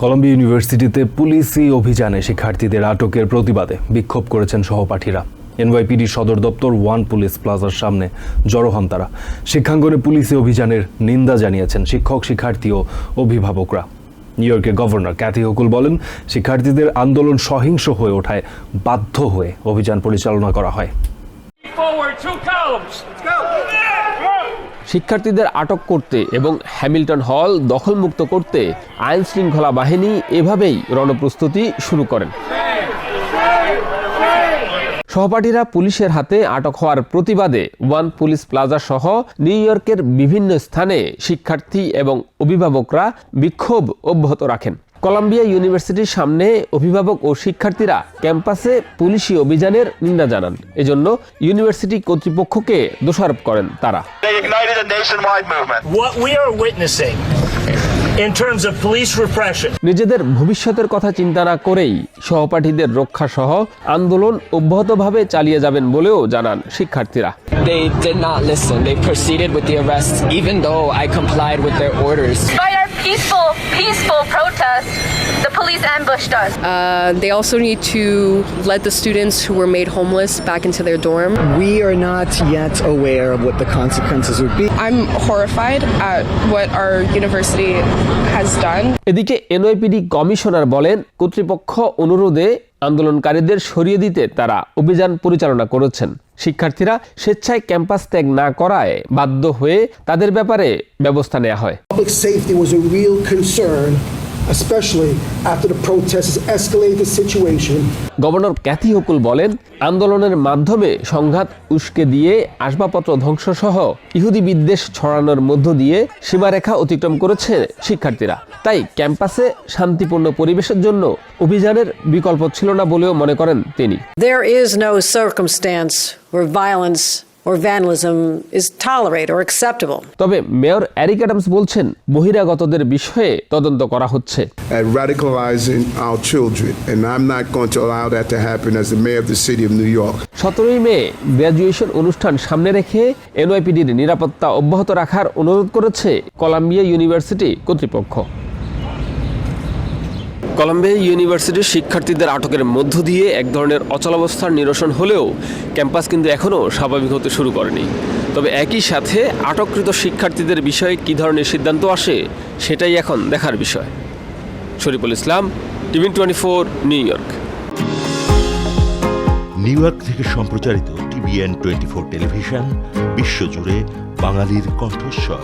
Colombia ইউনিভার্সিটিতে পুলিশি অভিযানে শিক্ষার্থীদের আটকের প্রতিবাদে বিক্ষোভ করেছেন সহপাঠীরা। এনওয়াইপিডি সদর দপ্তর ওয়ান পুলিশ প্লাজার সামনে জড়ো হন তারা। শিক্ষাঙ্গনে পুলিশি অভিযানের নিন্দা জানিয়েছেন শিক্ষক, শিক্ষার্থী ও অভিভাবকরা। নিউ ইয়র্কের গভর্নর ক্যাথি হকুল বলেন, শিক্ষার্থীদের আন্দোলন সহিংস হয়ে ওঠায় বাধ্য হয়ে অভিযান পরিচালনা করা হয়। শিক্ষার্থীদের আটক করতে এবং হ্যামিল্টন হল দখলমুক্ত করতে আইন শৃঙ্খলা বাহিনী এভাবেই রণপ্রস্তুতি শুরু করেন। সহপাঠীরা পুলিশের হাতে আটক হওয়ার প্রতিবাদে ওয়ান পুলিশ প্লাজা সহ নিউ ইয়র্কের বিভিন্ন স্থানে শিক্ষার্থী এবং অভিভাবকরা বিক্ষোভ অব্যাহত রাখেন। কলাম্বিয়া ইউনিভার্সিটির সামনে অভিভাবক ও শিক্ষার্থীরা ক্যাম্পাসে পুলিশি অভিযানের নিন্দা জানান। এজন্য ইউনিভার্সিটি কর্তৃপক্ষকে দোষারোপ করেন তারা। In terms of police repression নিজেদের ভবিষ্যতের কথা চিন্তা না করেই সহপাঠীদের রক্ষা সহ আন্দোলন অব্যাহতভাবে চালিয়ে যাবেন বলেও জানান শিক্ষার্থীরা They did not listen. They proceeded with the arrests, even though I complied with their orders. By our peaceful, peaceful protest, the police ambushed us. Uh, they also need to let the students who were made homeless back into their dorm. We are not yet aware of what the consequences would be. I'm horrified at what our university has done. এদিকে এনওইপিডি commissioner বলেন কর্তৃপক্ষ অনুরোধে আন্দোলনকারীদের সরিয়ে দিতে তারা অভিযান পরিচালনা করেছেন শিক্ষার্থীরা স্বেচ্ছায় ক্যাম্পাস ত্যাগ না করায় বাধ্য হয়ে তাদের ব্যাপারে ব্যবস্থা নেওয়া হয়। Especially after the protests escalated the situation. Governor Kathy Hochul বলেন আন্দোলনের মাধ্যমে সংঘাত উস্কে দিয়ে আসবাবপত্র ধ্বংসসহ ইহুদি বিদ্বেষ ছড়ানোর মধ্য দিয়ে সীমারেখা অতিক্রম করেছে শিক্ষার্থীরা। তাই ক্যাম্পাসে শান্তিপূর্ণ পরিবেশের জন্য অভিযানের বিকল্প ছিল না বলেও মনে করেন তিনি। There is no circumstance where violence or vandalism is tolerated or acceptable. তবে মেয়র অ্যারিক অ্যাডামস বলছেন বহিরাগতদের বিষয়ে তদন্ত করা হচ্ছে at radicalizing our children, and I'm not going to allow that to happen as the mayor of the city of New York. সতেরোই মে graduation অনুষ্ঠান সামনে রেখে এনওয়াইপিডির নিরাপত্তা অব্যাহত রাখার অনুরোধ করেছে কলাম্বিয়া ইউনিভার্সিটি কর্তৃপক্ষ কলাম্বিয়া ইউনিভার্সিটির শিক্ষার্থীদের আটকের মধ্য দিয়ে এক ধরনের অচলাবস্থার নিরসন হলেও ক্যাম্পাস কিন্তু এখনও স্বাভাবিক হতে শুরু করেনি। তবে একই সাথে আটককৃত শিক্ষার্থীদের বিষয়ে কী ধরনের সিদ্ধান্ত আসে, সেটাই এখন দেখার বিষয়। Shariful Islam TVN twenty four, New York. New York থেকে সম্প্রচারিত টিভিএন টোয়েন্টি ফোর টেলিভিশন, বিশ্বজুড়ে বাঙালির কণ্ঠস্বর।